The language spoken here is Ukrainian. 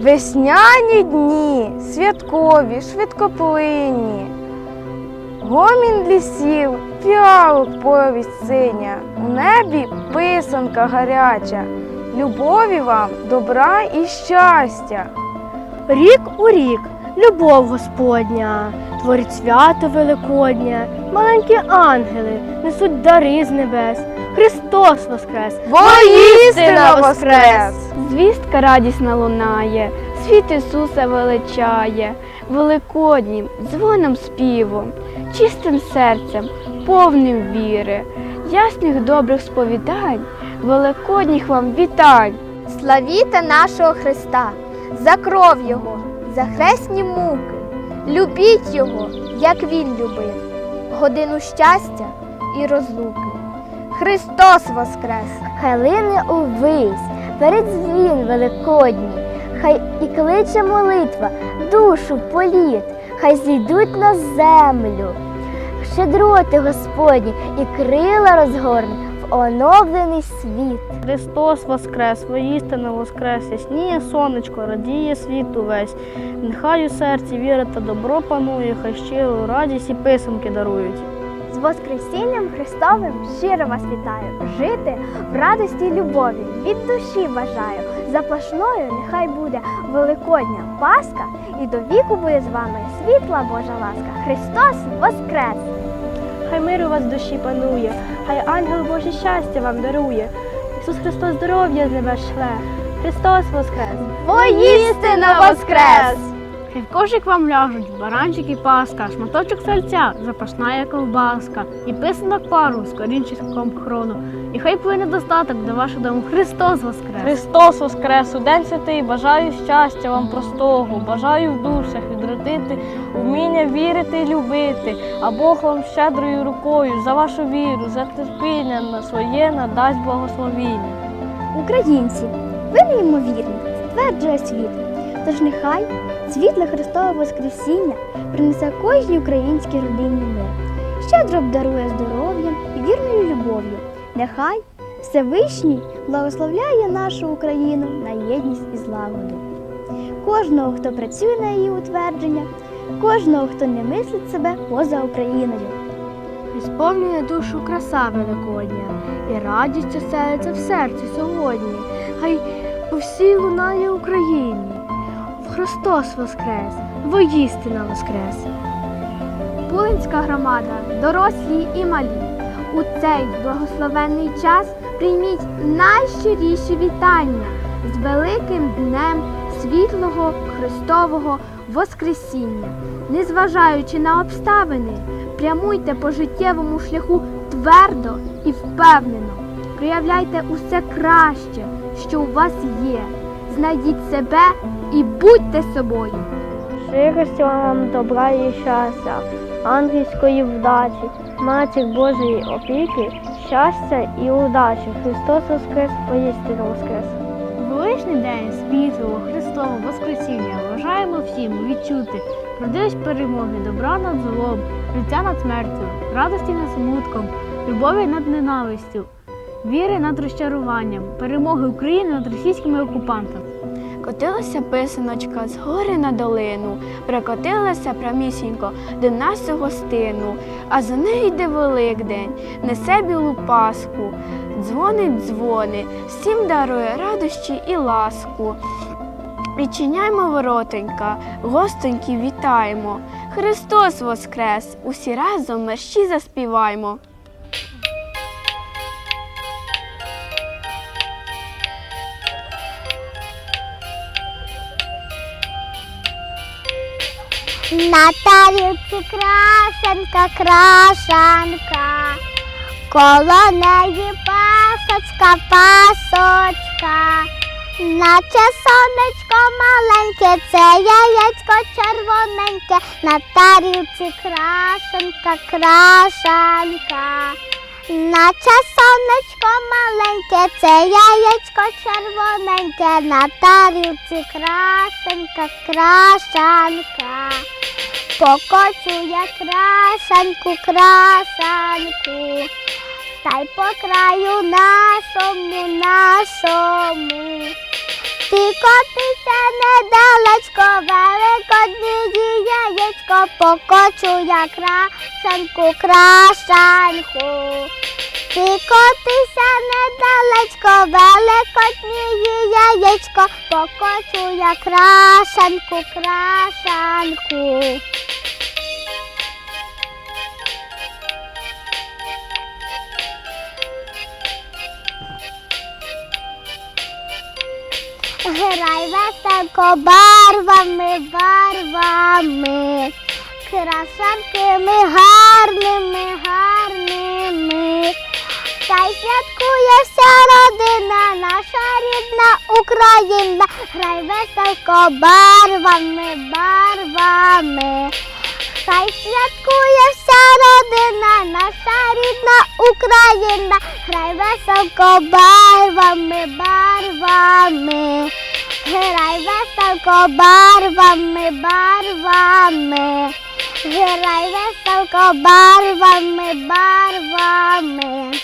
Весняні дні, святкові, швидкоплинні. Гомін лісів, фіалок повість синя, у небі писанка гаряча, любові вам, добра і щастя. Рік у рік любов Господня, творить свято Великодня, маленькі ангели несуть дари з небес. Христос Воскрес! Воістина воскрес! Звістка радісна лунає, світ Ісуса величає, великоднім дзвоном співом, чистим серцем, повним віри, ясних добрих сповідань, великодніх вам вітань. Славіте нашого Христа, за кров Його, за хресні муки. Любіть Його, як Він любив, годину щастя і розлуки. Христос Воскрес! Хай лине увесь, перед дзвін великодній, хай і кличе молитва, душу політ, хай зійдуть на землю. Щедроти Господні і крила розгорне в оновлений світ. Христос Воскрес, воістину Воскрес, ясніє сонечко, радіє світ увесь. Нехай у серці віра та добро панує, хай щиру радість і писанки дарують. Воскресінням Христовим щиро вас вітаю. Жити в радості й любові від душі бажаю. Заплашною нехай буде Великодня Пасха, і до віку буде з вами світла Божа ласка. Христос Воскрес! Хай мир у вас в душі панує, хай ангел Боже щастя вам дарує. Ісус Христос здоров'я з небес шле. Христос Воскрес! Воістина Воскрес! В кошик вам ляжуть баранчик і паска, шматочок сальця, запашна як ковбаска, і писанок пару з корінчиком хрону. І хай плине достаток до вашого дому. Христос Воскрес! Христос Воскрес, у день святий, бажаю щастя вам простого, бажаю в душах відродити, вміння вірити і любити, а Бог вам щедрою рукою за вашу віру, за терпіння на своє надасть благословіння. Українці, ви неймовірні, стверджує світ. Тож нехай світле Христове Воскресіння принесе кожній українській родині мир, щедро обдарує здоров'ям і вірною любов'ю. Нехай Всевишній благословляє нашу Україну на єдність і злагоду. Кожного, хто працює на її утвердження, кожного, хто не мислить себе поза Україною. Сповнює душу краса великодня, і радість оселиться в серці сьогодні. Хай по всій лунає Україні. Христос Воскрес, воістина Воскрес. Пулинська громада, дорослі і малі. У цей благословенний час прийміть найщиріші вітання з великим днем світлого Христового Воскресіння. Незважаючи на обставини, прямуйте по життєвому шляху твердо і впевнено. Проявляйте усе краще, що у вас є. Знайдіть себе і будьте собою. Щирості вам добра і щастя, ангельської вдачі, матір Божої опіки, щастя і удачі. Христос Воскрес, воістину Воскрес. Величний день світлого Христового Воскресіння бажаємо всім відчути радість перемоги, добра над злом, життя над смертю, радості над смутком, любові над ненавистю, віри над розчаруванням, перемоги України над російськими окупантами. Котилася писаночка з гори на долину, прокотилася прямісінько до нас у гостину, а за нею йде Великдень, несе білу паску, дзвонить дзвони, всім дарує радощі і ласку. Відчиняймо воротенька, гостоньки вітаємо. Христос Воскрес! Усі разом мерщі заспіваймо. На тарілці крашенка, крашанка, коло неї пасочка, пасочка, наче сонечко маленьке, це яєчко червоненьке, на тарілці крашенка, крашанка. Наче сонечко маленьке, це яєчко червоненьке, на тарілці крашенка, крашанка. Покочу я крашанку, крашанку, та й по краю нашому, нашому. Ти котися недалечко, великодні яєчко, покочу я крашанку, крашанку. Ти котися недалечко, великодні яєчко, покочу я крашанку, крашанку. Грай веселко барвами, барвами, крашанками гарними, гарними. Хай святкує вся родина, наша рідна Україна, грай веселко барвами, барвами. Хай святкує вся родина, наша рідна Україна, грай веселко барвами, барвами. Грай веселко барвами, барвами. Грай веселко барвами, барвами.